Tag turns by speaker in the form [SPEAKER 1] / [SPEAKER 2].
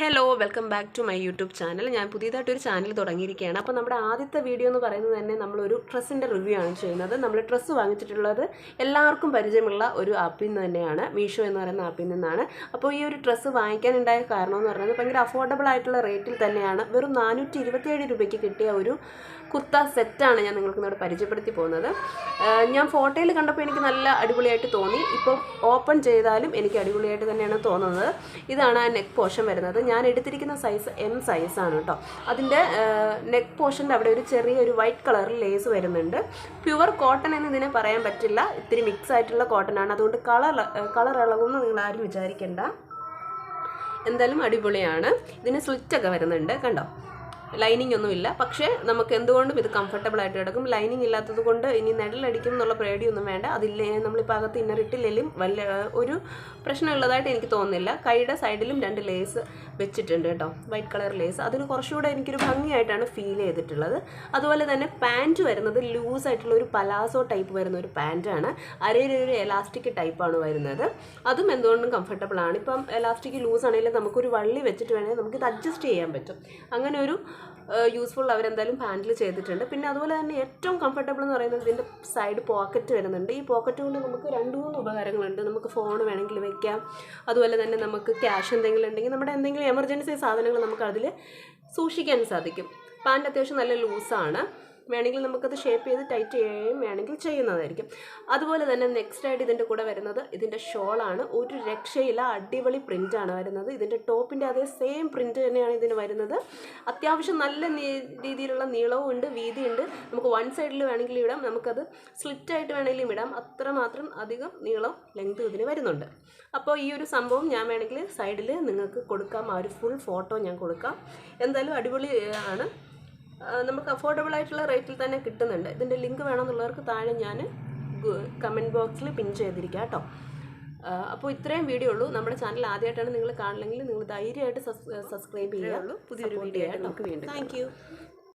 [SPEAKER 1] Hello welcome back to my YouTube channel ഞാൻ പുതിയതായിട്ടൊരു channel തുടങ്ങിയിരിക്കുകയാണ്. അപ്പോൾ നമ്മുടെ ആദ്യത്തെ വീഡിയോ എന്ന് പറയുന്നത് തന്നെ നമ്മളൊരു ഡ്രസ്സിന്റെ റിവ്യൂ ആണ് ചെയ്യുന്നത്. നമ്മൾ ഡ്രസ്സ് വാങ്ങിച്ചിട്ടുള്ളത് എല്ലാവർക്കും പരിചയമുള്ള ഒരു ആപ്പിൽ നിന്ന് തന്നെയാണ്. മീഷോ എന്ന് പറയുന്ന ആപ്പിൽ നിന്നാണ്. അപ്പോൾ ഈ ഒരു ഡ്രസ്സ് വാങ്ങിക്കാനുണ്ടായ കാരണം എന്ന് പറയുന്നത് ഭയങ്കര അഫോർഡബിൾ ആയിട്ടുള്ള റേറ്റിൽ തന്നെയാണ്. വെറും നാനൂറ്റി ഇരുപത്തിയേഴ് രൂപയ്ക്ക് കിട്ടിയ ഒരു കുർത്ത സെറ്റാണ് ഞാൻ നിങ്ങൾക്ക് ഇന്നോട് പരിചയപ്പെടുത്തി പോകുന്നത്. ഞാൻ ഫോട്ടോയിൽ കണ്ടപ്പോൾ എനിക്ക് നല്ല അടിപൊളിയായിട്ട് തോന്നി. ഇപ്പം ഓപ്പൺ ചെയ്താലും എനിക്ക് അടിപൊളിയായിട്ട് തന്നെയാണ് തോന്നുന്നത്. ഇതാണ് ആ നെക്ക് പോർഷൻ വരുന്നത്. ഞാൻ എടുത്തിരിക്കുന്ന സൈസ് എം സൈസാണ് കേട്ടോ. അതിന്റെ നെക്ക് പോർഷന്റെ അവിടെ ഒരു ചെറിയൊരു വൈറ്റ് കളറിൽ ലേസ് വരുന്നുണ്ട്. പ്യുവർ കോട്ടൺ എന്ന് ഇതിനെ പറയാൻ പറ്റില്ല. ഇത്തിരി മിക്സ് ആയിട്ടുള്ള കോട്ടൺ ആണ്. അതുകൊണ്ട് കളർ കളർ ഇളകുമെന്ന് നിങ്ങൾ ആരും വിചാരിക്കേണ്ട. എന്തായാലും അടിപൊളിയാണ്. ഇതിന് സ്ലിറ്റൊക്കെ വരുന്നുണ്ട്. കണ്ടോ? ലൈനിങ് ഒന്നുമില്ല. പക്ഷേ നമുക്ക് എന്തുകൊണ്ടും ഇത് കംഫർട്ടബിൾ ആയിട്ട് കിടക്കും. ലൈനിങ് ഇല്ലാത്തത് കൊണ്ട് ഇനി നിഴലടിക്കും എന്നുള്ള പേടിയൊന്നും വേണ്ട. അതില്ല നമ്മളിപ്പോൾ അകത്ത് ഇന്നറിട്ടില്ലെങ്കിലും വല്ല ഒരു പ്രശ്നമുള്ളതായിട്ട് എനിക്ക് തോന്നുന്നില്ല. കൈയുടെ സൈഡിലും രണ്ട് ലേസ് വെച്ചിട്ടുണ്ട് കേട്ടോ. വൈറ്റ് കളർ ലേസ് അതിന് കുറച്ചുകൂടെ എനിക്കൊരു ഭംഗിയായിട്ടാണ് ഫീൽ ചെയ്തിട്ടുള്ളത്. അതുപോലെ തന്നെ പാന്റ് വരുന്നത് ലൂസ് ആയിട്ടുള്ള ഒരു പലാസോ ടൈപ്പ് വരുന്ന ഒരു പാന്റാണ് അരയിലൊരു എലാസ്റ്റിക് ടൈപ്പാണ് വരുന്നത്. അതും എന്തുകൊണ്ടും കംഫർട്ടബിൾ ആണ്. ഇപ്പം എലാസ്റ്റിക് ലൂസ് ആണെങ്കിലും നമുക്കൊരു വള്ളി വെച്ചിട്ട് വേണമെങ്കിൽ നമുക്കിത് അഡ്ജസ്റ്റ് ചെയ്യാൻ പറ്റും. അങ്ങനെ ഒരു യൂസ്ഫുൾ അവരെന്തായാലും ഹാൻഡിൽ ചെയ്തിട്ടുണ്ട്. പിന്നെ അതുപോലെ തന്നെ ഏറ്റവും കംഫർട്ടബിൾ എന്ന് പറയുന്നത് ഇതിന്റെ സൈഡ് പോക്കറ്റ് വരുന്നുണ്ട്. ഈ പോക്കറ്റ് കൊണ്ട് നമുക്ക് രണ്ട് മൂന്ന് ഉപകാരങ്ങളുണ്ട്. നമുക്ക് ഫോൺ വേണമെങ്കിൽ വെക്കാം. അതുപോലെ തന്നെ നമുക്ക് ക്യാഷ് എന്തെങ്കിലും ഉണ്ടെങ്കിൽ നമ്മുടെ എന്തെങ്കിലും എമർജൻസി സാധനങ്ങൾ നമുക്ക് അതിൽ സൂക്ഷിക്കാൻ സാധിക്കും. പാന്റ് അത്യാവശ്യം നല്ല ലൂസാണ് വേണമെങ്കിൽ നമുക്കത് ഷേപ്പ് ചെയ്ത് ടൈറ്റ് ചെയ്യുകയും വേണമെങ്കിൽ ചെയ്യുന്നതായിരിക്കും. അതുപോലെ തന്നെ നെക്സ്റ്റ് ആയിട്ട് ഇതിന്റെ കൂടെ വരുന്നത് ഇതിന്റെ ഷോളാണ് ഒരു രക്ഷയില്ല അടിപൊളി പ്രിന്റാണ് വരുന്നത്. ഇതിന്റെ ടോപ്പിന്റെ അതേ സെയിം പ്രിന്റ് തന്നെയാണ് ഇതിന് വരുന്നത്. അത്യാവശ്യം നല്ല രീതിയിലുള്ള നീളവും ഉണ്ട് വീതിയുണ്ട്. നമുക്ക് വൺ സൈഡിൽ വേണമെങ്കിൽ ഇടാം. നമുക്കത് സ്ലിറ്റായിട്ട് വേണമെങ്കിലും ഇടാം. അത്രമാത്രം അധികം നീളം ലെങ്ത് ഇതിന് വരുന്നുണ്ട്. അപ്പോൾ ഈ ഒരു സംഭവം ഞാൻ വേണമെങ്കിൽ സൈഡിൽ നിങ്ങൾക്ക് കൊടുക്കാം. ആ ഒരു ഫുൾ ഫോട്ടോ ഞാൻ കൊടുക്കാം. എന്തായാലും അടിപൊളി ആണ്. നമുക്ക് അഫോർഡബിൾ ആയിട്ടുള്ള റേറ്റിൽ തന്നെ കിട്ടുന്നുണ്ട്. ഇതിന്റെ ലിങ്ക് വേണമെന്നുള്ളവർക്ക് താഴെ ഞാൻ കമന്റ് ബോക്സിൽ പിൻ ചെയ്തിരിക്കാം കേട്ടോ. അപ്പോൾ ഇത്രയും വീഡിയോ ഉള്ളൂ. നമ്മുടെ ചാനൽ ആദ്യമായിട്ടാണ് നിങ്ങൾ കാണണമെങ്കിൽ നിങ്ങൾ ധൈര്യമായിട്ട് സബ്സ്ക്രൈബ് ചെയ്യുകയുള്ളൂ പുതിയൊരു വീഡിയോ ആയിട്ട് നമുക്ക് വീണ്ടും താങ്ക്